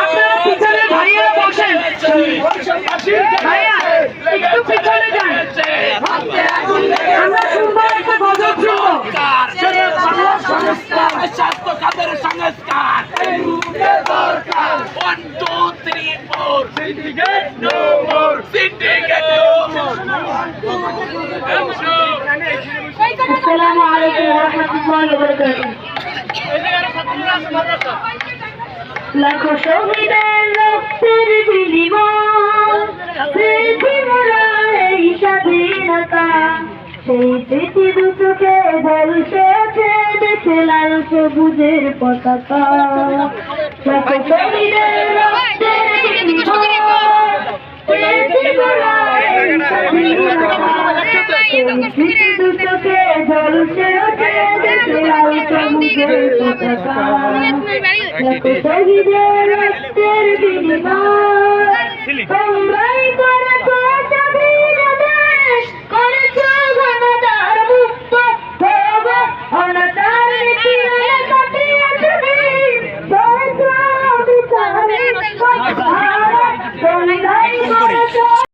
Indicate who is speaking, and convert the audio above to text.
Speaker 1: আপনারা পিছনে ভাইয়েরা বসেন। ভাইয়া একটু পিছনে যান। আমরা শুনব একটা গজল শুনব।
Speaker 2: স্বাস্থ্য খাতের সংস্কার। One two three four syndicate no more syndicate no more
Speaker 1: আসসালামু আলাইকুম ওয়া রাহমাতুল্লাহি ওয়া বারাকাতুহু। লাখো শহীদের রক্তের বিনিময় স্বাধীনতা। সেই স্মৃতি ঝলসে আছে দেখে লাল সবুজের পতাকা। লাখো শহীদের রক্তের বিনিময় পৃথিবীরা এই স্বাধীনতা সেই স্মৃতি দুচোখে ঝলসে আছে দেখে লাল সবুজের পতাকা লাখো শহীদের রক্তের বিনিময় তোমরাই তো